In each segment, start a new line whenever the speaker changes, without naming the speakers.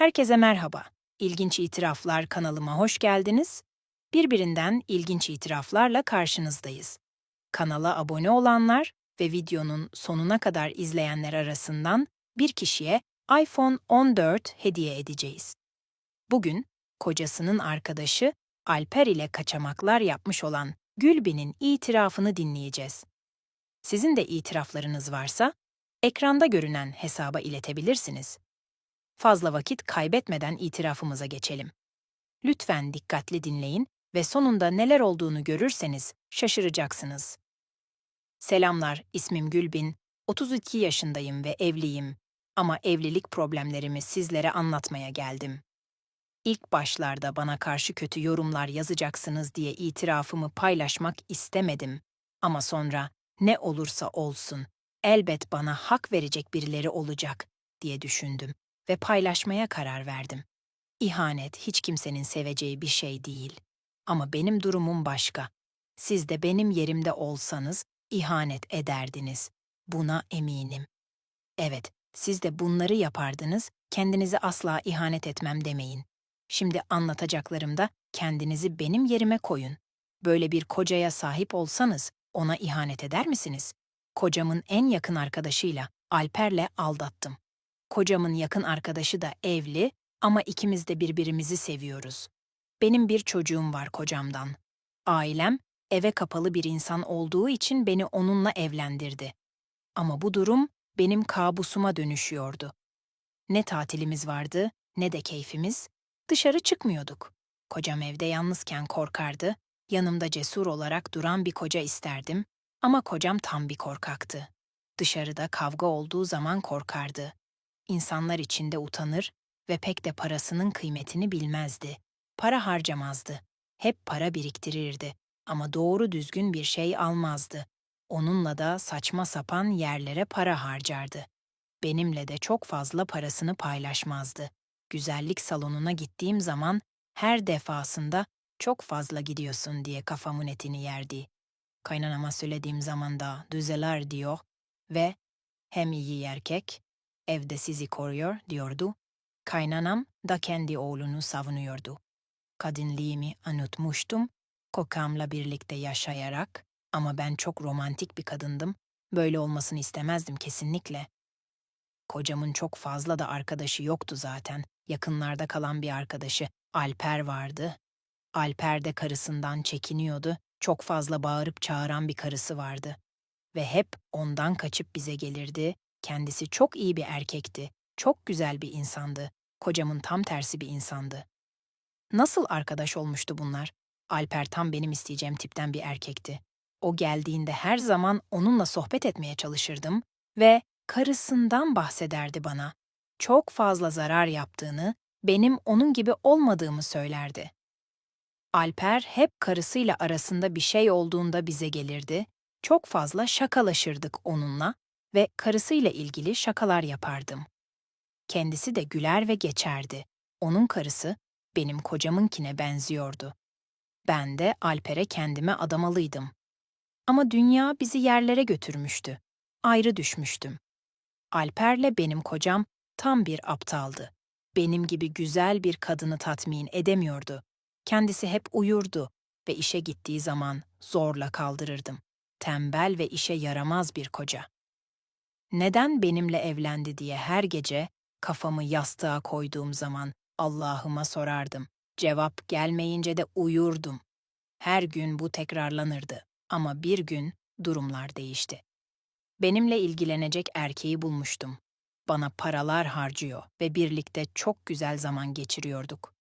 Herkese merhaba. İlginç İtiraflar kanalıma hoş geldiniz. Birbirinden ilginç itiraflarla karşınızdayız. Kanala abone olanlar ve videonun sonuna kadar izleyenler arasından bir kişiye iPhone 14 hediye edeceğiz. Bugün kocasının arkadaşı Alper ile kaçamaklar yapmış olan Gülbin'in itirafını dinleyeceğiz. Sizin de itiraflarınız varsa ekranda görünen hesaba iletebilirsiniz. Fazla vakit kaybetmeden itirafımıza geçelim. Lütfen dikkatli dinleyin ve sonunda neler olduğunu görürseniz şaşıracaksınız. Selamlar, ismim Gülbin, 32 yaşındayım ve evliyim ama evlilik problemlerimi sizlere anlatmaya geldim. İlk başlarda bana karşı kötü yorumlar yazacaksınız diye itirafımı paylaşmak istemedim. Ama sonra ne olursa olsun elbet bana hak verecek birileri olacak diye düşündüm ve paylaşmaya karar verdim. İhanet hiç kimsenin seveceği bir şey değil. Ama benim durumum başka. Siz de benim yerimde olsanız ihanet ederdiniz. Buna eminim. Evet, siz de bunları yapardınız, kendinizi asla ihanet etmem demeyin. Şimdi anlatacaklarımda kendinizi benim yerime koyun. Böyle bir kocaya sahip olsanız ona ihanet eder misiniz? Kocamın en yakın arkadaşıyla Alper'le aldattım. Kocamın yakın arkadaşı da evli ama ikimiz de birbirimizi seviyoruz. Benim bir çocuğum var kocamdan. Ailem eve kapalı bir insan olduğu için beni onunla evlendirdi. Ama bu durum benim kabusuma dönüşüyordu. Ne tatilimiz vardı ne de keyfimiz. Dışarı çıkmıyorduk. Kocam evde yalnızken korkardı, yanımda cesur olarak duran bir koca isterdim ama kocam tam bir korkaktı. Dışarıda kavga olduğu zaman korkardı. İnsanlar içinde utanır ve pek de parasının kıymetini bilmezdi. Para harcamazdı. Hep para biriktirirdi ama doğru düzgün bir şey almazdı. Onunla da saçma sapan yerlere para harcardı. Benimle de çok fazla parasını paylaşmazdı. Güzellik salonuna gittiğim zaman her defasında çok fazla gidiyorsun diye kafamın etini yerdi. Kaynanama söylediğim zaman da düzeler diyor ve hem iyi erkek, evde sizi koruyor diyordu. Kaynanam da kendi oğlunu savunuyordu. Kadınlığımı unutmuştum, kokamla birlikte yaşayarak ama ben çok romantik bir kadındım, böyle olmasını istemezdim kesinlikle. Kocamın çok fazla da arkadaşı yoktu zaten. Yakınlarda kalan bir arkadaşı Alper vardı. Alper de karısından çekiniyordu. Çok fazla bağırıp çağıran bir karısı vardı. Ve hep ondan kaçıp bize gelirdi. Kendisi çok iyi bir erkekti. Çok güzel bir insandı. Kocamın tam tersi bir insandı. Nasıl arkadaş olmuştu bunlar? Alper tam benim isteyeceğim tipten bir erkekti. O geldiğinde her zaman onunla sohbet etmeye çalışırdım ve karısından bahsederdi bana. Çok fazla zarar yaptığını, benim onun gibi olmadığımı söylerdi. Alper hep karısıyla arasında bir şey olduğunda bize gelirdi. Çok fazla şakalaşırdık onunla ve karısıyla ilgili şakalar yapardım. Kendisi de güler ve geçerdi. Onun karısı benim kocamınkine benziyordu. Ben de Alper'e kendime adamalıydım. Ama dünya bizi yerlere götürmüştü. Ayrı düşmüştüm. Alper'le benim kocam tam bir aptaldı. Benim gibi güzel bir kadını tatmin edemiyordu. Kendisi hep uyurdu ve işe gittiği zaman zorla kaldırırdım. Tembel ve işe yaramaz bir koca. Neden benimle evlendi diye her gece kafamı yastığa koyduğum zaman Allah'ıma sorardım. Cevap gelmeyince de uyurdum. Her gün bu tekrarlanırdı ama bir gün durumlar değişti. Benimle ilgilenecek erkeği bulmuştum. Bana paralar harcıyor ve birlikte çok güzel zaman geçiriyorduk.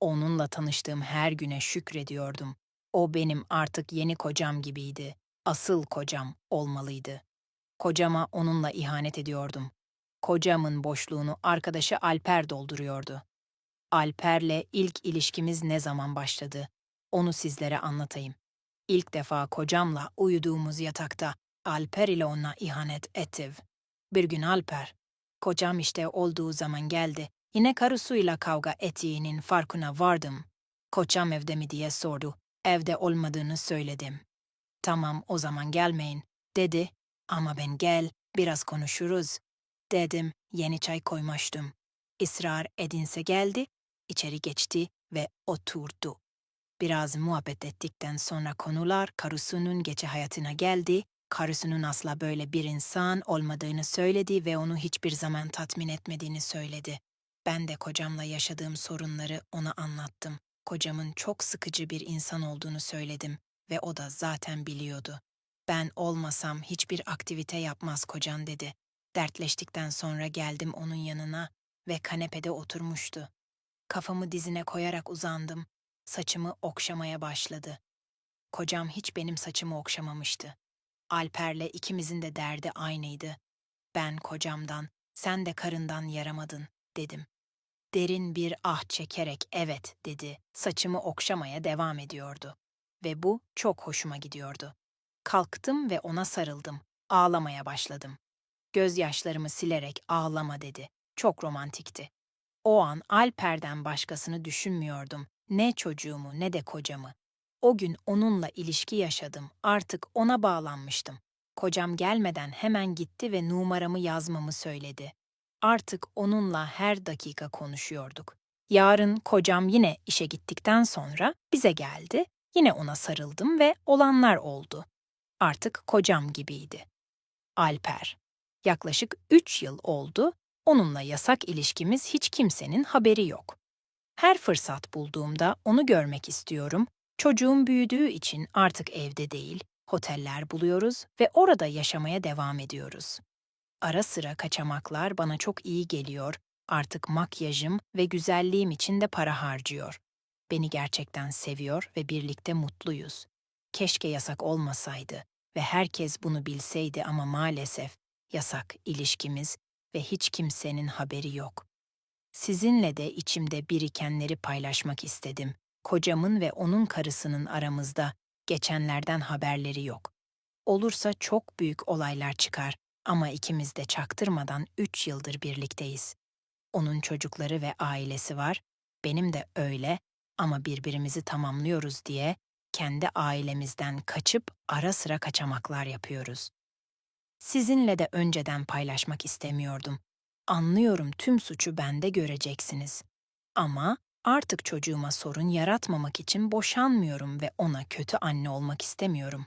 Onunla tanıştığım her güne şükrediyordum. O benim artık yeni kocam gibiydi. Asıl kocam olmalıydı. Kocama onunla ihanet ediyordum. Kocamın boşluğunu arkadaşı Alper dolduruyordu. Alper'le ilk ilişkimiz ne zaman başladı? Onu sizlere anlatayım. İlk defa kocamla uyuduğumuz yatakta Alper ile ona ihanet ettim. Bir gün Alper, kocam işte olduğu zaman geldi. Yine karısıyla kavga ettiğinin farkına vardım. Kocam evde mi diye sordu. Evde olmadığını söyledim. Tamam o zaman gelmeyin, dedi. Ama ben gel, biraz konuşuruz. Dedim, yeni çay koymuştum. ısrar edinse geldi, içeri geçti ve oturdu. Biraz muhabbet ettikten sonra konular karısının gece hayatına geldi, karısının asla böyle bir insan olmadığını söyledi ve onu hiçbir zaman tatmin etmediğini söyledi. Ben de kocamla yaşadığım sorunları ona anlattım. Kocamın çok sıkıcı bir insan olduğunu söyledim ve o da zaten biliyordu. Ben olmasam hiçbir aktivite yapmaz kocan dedi. Dertleştikten sonra geldim onun yanına ve kanepede oturmuştu. Kafamı dizine koyarak uzandım. Saçımı okşamaya başladı. Kocam hiç benim saçımı okşamamıştı. Alper'le ikimizin de derdi aynıydı. Ben kocamdan, sen de karından yaramadın, dedim. Derin bir ah çekerek evet dedi. Saçımı okşamaya devam ediyordu. Ve bu çok hoşuma gidiyordu. Kalktım ve ona sarıldım. Ağlamaya başladım. Gözyaşlarımı silerek ağlama dedi. Çok romantikti. O an Alper'den başkasını düşünmüyordum. Ne çocuğumu ne de kocamı. O gün onunla ilişki yaşadım. Artık ona bağlanmıştım. Kocam gelmeden hemen gitti ve numaramı yazmamı söyledi. Artık onunla her dakika konuşuyorduk. Yarın kocam yine işe gittikten sonra bize geldi. Yine ona sarıldım ve olanlar oldu. Artık kocam gibiydi. Alper. Yaklaşık üç yıl oldu. Onunla yasak ilişkimiz hiç kimsenin haberi yok. Her fırsat bulduğumda onu görmek istiyorum. Çocuğum büyüdüğü için artık evde değil, oteller buluyoruz ve orada yaşamaya devam ediyoruz. Ara sıra kaçamaklar bana çok iyi geliyor. Artık makyajım ve güzelliğim için de para harcıyor. Beni gerçekten seviyor ve birlikte mutluyuz. Keşke yasak olmasaydı ve herkes bunu bilseydi ama maalesef yasak ilişkimiz ve hiç kimsenin haberi yok. Sizinle de içimde birikenleri paylaşmak istedim. Kocamın ve onun karısının aramızda geçenlerden haberleri yok. Olursa çok büyük olaylar çıkar ama ikimiz de çaktırmadan üç yıldır birlikteyiz. Onun çocukları ve ailesi var, benim de öyle ama birbirimizi tamamlıyoruz diye kendi ailemizden kaçıp ara sıra kaçamaklar yapıyoruz. Sizinle de önceden paylaşmak istemiyordum. Anlıyorum tüm suçu bende göreceksiniz. Ama artık çocuğuma sorun yaratmamak için boşanmıyorum ve ona kötü anne olmak istemiyorum.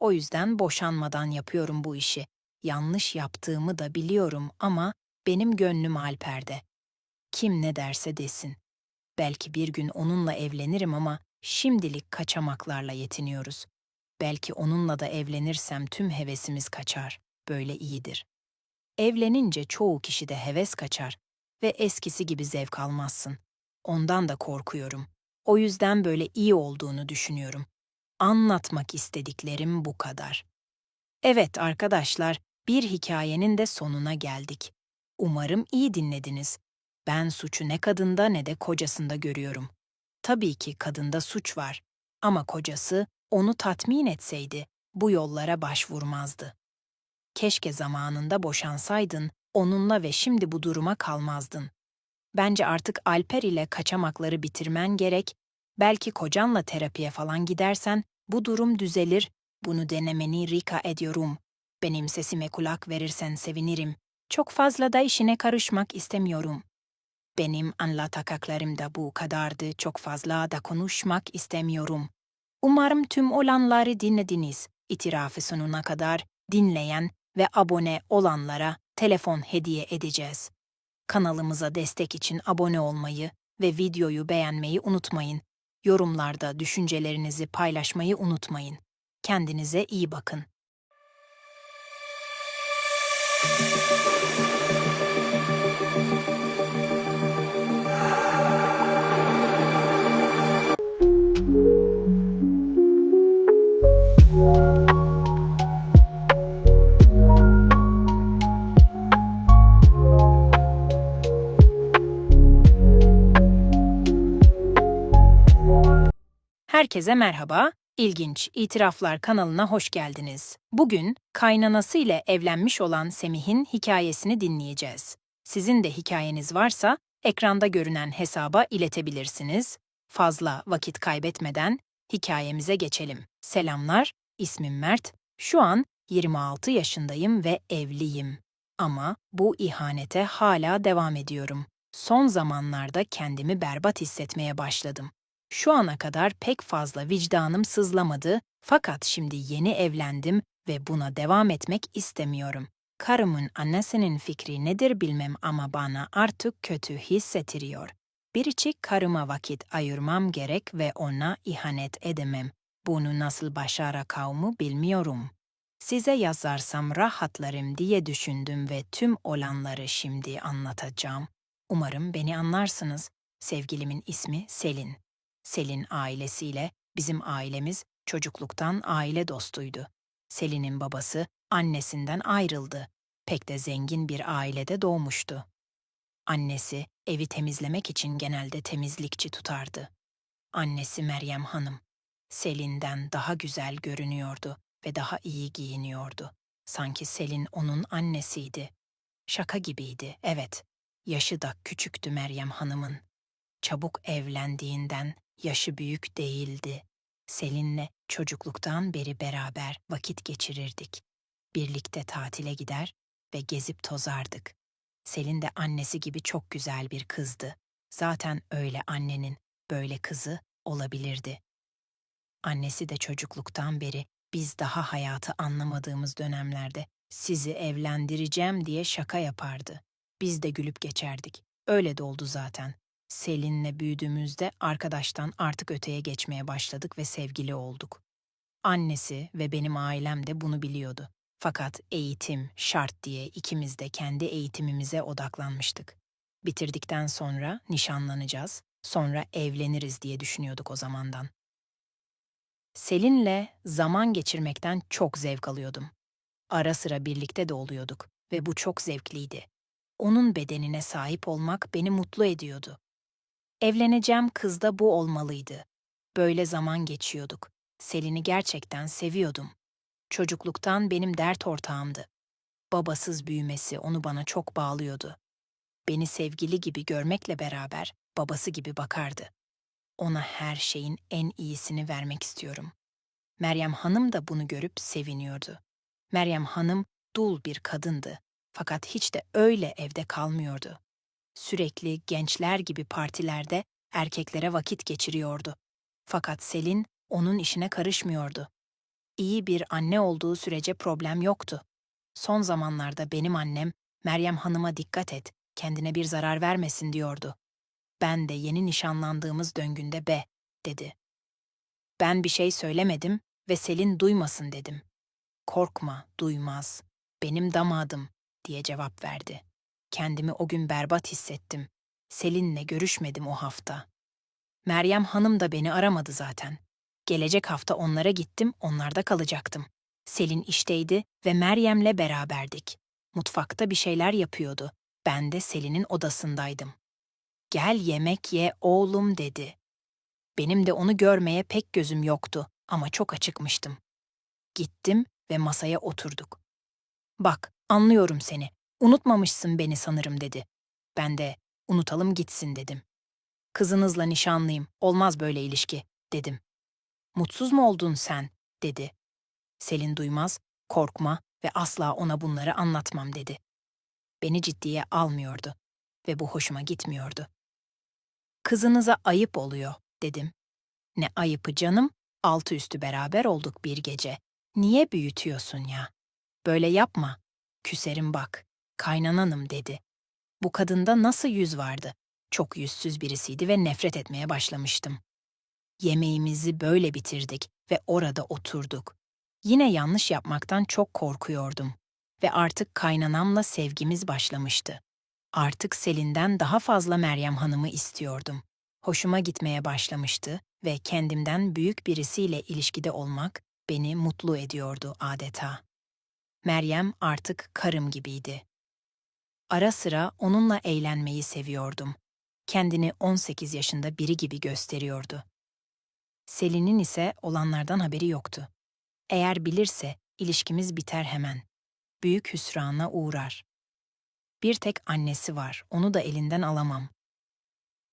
O yüzden boşanmadan yapıyorum bu işi. Yanlış yaptığımı da biliyorum ama benim gönlüm Alper'de. Kim ne derse desin. Belki bir gün onunla evlenirim ama şimdilik kaçamaklarla yetiniyoruz. Belki onunla da evlenirsem tüm hevesimiz kaçar. Böyle iyidir. Evlenince çoğu kişide heves kaçar ve eskisi gibi zevk almazsın. Ondan da korkuyorum. O yüzden böyle iyi olduğunu düşünüyorum. Anlatmak istediklerim bu kadar. Evet arkadaşlar, bir hikayenin de sonuna geldik. Umarım iyi dinlediniz. Ben suçu ne kadında ne de kocasında görüyorum. Tabii ki kadında suç var ama kocası onu tatmin etseydi bu yollara başvurmazdı. Keşke zamanında boşansaydın, onunla ve şimdi bu duruma kalmazdın. Bence artık Alper ile kaçamakları bitirmen gerek, belki kocanla terapiye falan gidersen bu durum düzelir, bunu denemeni rica ediyorum. Benim sesime kulak verirsen sevinirim. Çok fazla da işine karışmak istemiyorum. Benim anlatacaklarım da bu kadardı, çok fazla da konuşmak istemiyorum. Umarım tüm olanları dinlediniz. İtirafı sonuna kadar dinleyen ve abone olanlara telefon hediye edeceğiz. Kanalımıza destek için abone olmayı ve videoyu beğenmeyi unutmayın. Yorumlarda düşüncelerinizi paylaşmayı unutmayın. Kendinize iyi bakın. Herkese merhaba. İlginç İtiraflar kanalına hoş geldiniz. Bugün kaynanası ile evlenmiş olan Semih'in hikayesini dinleyeceğiz. Sizin de hikayeniz varsa ekranda görünen hesaba iletebilirsiniz. Fazla vakit kaybetmeden hikayemize geçelim. Selamlar, ismim Mert. Şu an 26 yaşındayım ve evliyim. Ama bu ihanete hala devam ediyorum. Son zamanlarda kendimi berbat hissetmeye başladım. Şu ana kadar pek fazla vicdanım sızlamadı fakat şimdi yeni evlendim ve buna devam etmek istemiyorum. Karımın annesinin fikri nedir bilmem ama bana artık kötü hissettiriyor. Biricik karıma vakit ayırmam gerek ve ona ihanet edemem. Bunu nasıl başaracağımı bilmiyorum. Size yazarsam rahatlarım diye düşündüm ve tüm olanları şimdi anlatacağım. Umarım beni anlarsınız. Sevgilimin ismi Selin. Selin ailesiyle bizim ailemiz çocukluktan aile dostuydu. Selin'in babası annesinden ayrıldı. Pek de zengin bir ailede doğmuştu. Annesi evi temizlemek için genelde temizlikçi tutardı. Annesi Meryem Hanım. Selin'den daha güzel görünüyordu ve daha iyi giyiniyordu. Sanki Selin onun annesiydi. Şaka gibiydi, evet. Yaşı da küçüktü Meryem Hanım'ın. Çabuk evlendiğinden yaşı büyük değildi. Selin'le çocukluktan beri beraber vakit geçirirdik. Birlikte tatile gider ve gezip tozardık. Selin de annesi gibi çok güzel bir kızdı. Zaten öyle annenin böyle kızı olabilirdi. Annesi de çocukluktan beri biz daha hayatı anlamadığımız dönemlerde sizi evlendireceğim diye şaka yapardı. Biz de gülüp geçerdik. Öyle de oldu zaten. Selin'le büyüdüğümüzde arkadaştan artık öteye geçmeye başladık ve sevgili olduk. Annesi ve benim ailem de bunu biliyordu. Fakat eğitim şart diye ikimiz de kendi eğitimimize odaklanmıştık. Bitirdikten sonra nişanlanacağız, sonra evleniriz diye düşünüyorduk o zamandan. Selin'le zaman geçirmekten çok zevk alıyordum. Ara sıra birlikte de oluyorduk ve bu çok zevkliydi. Onun bedenine sahip olmak beni mutlu ediyordu. Evleneceğim kız da bu olmalıydı. Böyle zaman geçiyorduk. Selin'i gerçekten seviyordum. Çocukluktan benim dert ortağımdı. Babasız büyümesi onu bana çok bağlıyordu. Beni sevgili gibi görmekle beraber babası gibi bakardı. Ona her şeyin en iyisini vermek istiyorum. Meryem Hanım da bunu görüp seviniyordu. Meryem Hanım dul bir kadındı fakat hiç de öyle evde kalmıyordu. Sürekli gençler gibi partilerde erkeklere vakit geçiriyordu. Fakat Selin onun işine karışmıyordu. İyi bir anne olduğu sürece problem yoktu. Son zamanlarda benim annem Meryem Hanım'a dikkat et, kendine bir zarar vermesin diyordu. Ben de yeni nişanlandığımız döngünde be, dedi. Ben bir şey söylemedim ve Selin duymasın dedim. Korkma, duymaz. Benim damadım, diye cevap verdi. Kendimi o gün berbat hissettim. Selin'le görüşmedim o hafta. Meryem Hanım da beni aramadı zaten. Gelecek hafta onlara gittim, onlarda kalacaktım. Selin işteydi ve Meryem'le beraberdik. Mutfakta bir şeyler yapıyordu. Ben de Selin'in odasındaydım. Gel yemek ye oğlum dedi. Benim de onu görmeye pek gözüm yoktu ama çok açıkmıştım. Gittim ve masaya oturduk. Bak, anlıyorum seni. Unutmamışsın beni sanırım dedi. Ben de unutalım gitsin dedim. Kızınızla nişanlıyım, olmaz böyle ilişki dedim. Mutsuz mu oldun sen dedi. Selin duymaz, korkma ve asla ona bunları anlatmam dedi. Beni ciddiye almıyordu ve bu hoşuma gitmiyordu. Kızınıza ayıp oluyor dedim. Ne ayıpı canım, altı üstü beraber olduk bir gece. Niye büyütüyorsun ya? Böyle yapma. Küserim bak, kaynananım dedi. Bu kadında nasıl yüz vardı? Çok yüzsüz birisiydi ve nefret etmeye başlamıştım. Yemeğimizi böyle bitirdik ve orada oturduk. Yine yanlış yapmaktan çok korkuyordum ve artık kaynanamla sevgimiz başlamıştı. Artık Selin'den daha fazla Meryem Hanım'ı istiyordum. Hoşuma gitmeye başlamıştı ve kendimden büyük birisiyle ilişkide olmak beni mutlu ediyordu adeta. Meryem artık karım gibiydi. Ara sıra onunla eğlenmeyi seviyordum. Kendini 18 yaşında biri gibi gösteriyordu. Selin'in ise olanlardan haberi yoktu. Eğer bilirse ilişkimiz biter hemen. Büyük hüsrana uğrar. Bir tek annesi var, onu da elinden alamam.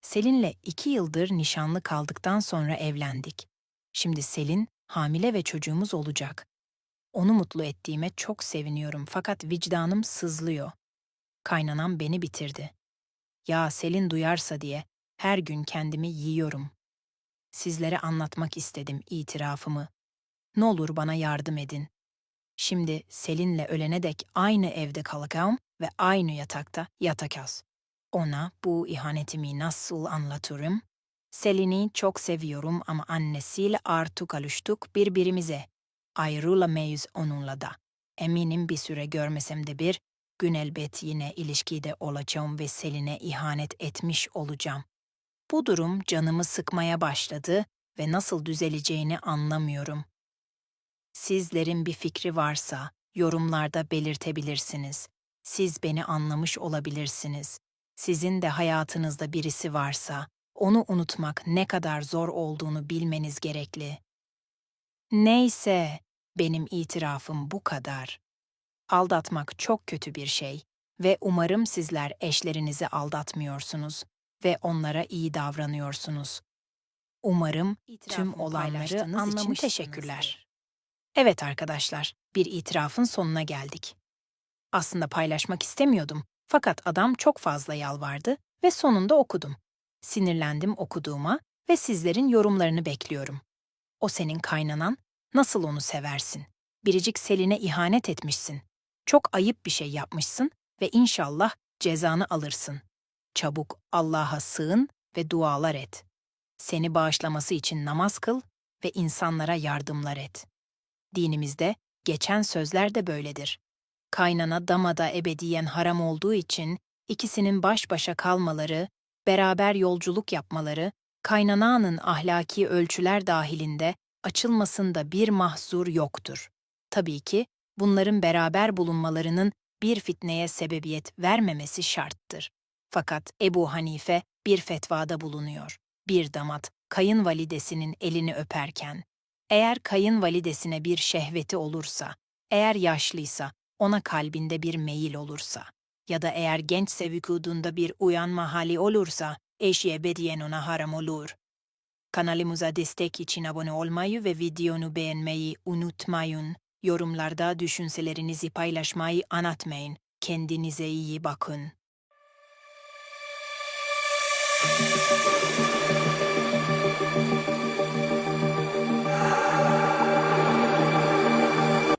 Selin'le iki yıldır nişanlı kaldıktan sonra evlendik. Şimdi Selin hamile ve çocuğumuz olacak. Onu mutlu ettiğime çok seviniyorum fakat vicdanım sızlıyor. Kaynanam beni bitirdi. Ya Selin duyarsa diye her gün kendimi yiyorum. Sizlere anlatmak istedim itirafımı. Ne olur bana yardım edin. Şimdi Selin'le ölene dek aynı evde kalacağım ve aynı yatakta yatacağız. Ona bu ihanetimi nasıl anlatırım? Selin'i çok seviyorum ama annesiyle artık alıştık birbirimize. Ayrılamayız onunla da. Eminim bir süre görmesem de bir gün elbet yine ilişkide olacağım ve Selin'e ihanet etmiş olacağım. Bu durum canımı sıkmaya başladı ve nasıl düzeleceğini anlamıyorum. Sizlerin bir fikri varsa yorumlarda belirtebilirsiniz. Siz beni anlamış olabilirsiniz. Sizin de hayatınızda birisi varsa onu unutmak ne kadar zor olduğunu bilmeniz gerekli. Neyse, benim itirafım bu kadar. Aldatmak çok kötü bir şey ve umarım sizler eşlerinizi aldatmıyorsunuz ve onlara iyi davranıyorsunuz. Umarım tüm olayları anlamış için teşekkürler. Evet arkadaşlar, bir itirafın sonuna geldik. Aslında paylaşmak istemiyordum fakat adam çok fazla yalvardı ve sonunda okudum. Sinirlendim okuduğuma ve sizlerin yorumlarını bekliyorum. O senin kaynanan, nasıl onu seversin? Biricik Selin'e ihanet etmişsin. Çok ayıp bir şey yapmışsın ve inşallah cezanı alırsın. Çabuk Allah'a sığın ve dualar et. Seni bağışlaması için namaz kıl ve insanlara yardımlar et. Dinimizde geçen sözler de böyledir. Kaynana damada ebediyen haram olduğu için ikisinin baş başa kalmaları, beraber yolculuk yapmaları, kaynananın ahlaki ölçüler dahilinde açılmasında bir mahzur yoktur. Tabii ki bunların beraber bulunmalarının bir fitneye sebebiyet vermemesi şarttır. Fakat Ebu Hanife bir fetvada bulunuyor. Bir damat kayınvalidesinin elini öperken, eğer kayınvalidesine bir şehveti olursa, eğer yaşlıysa, ona kalbinde bir meyil olursa ya da eğer gençse vücudunda bir uyanma hali olursa, eşi ebediyen ona haram olur. Kanalımıza destek için abone olmayı ve videonu beğenmeyi unutmayın. Yorumlarda düşüncelerinizi paylaşmayı anlatmayın. Kendinize iyi bakın. Thank you.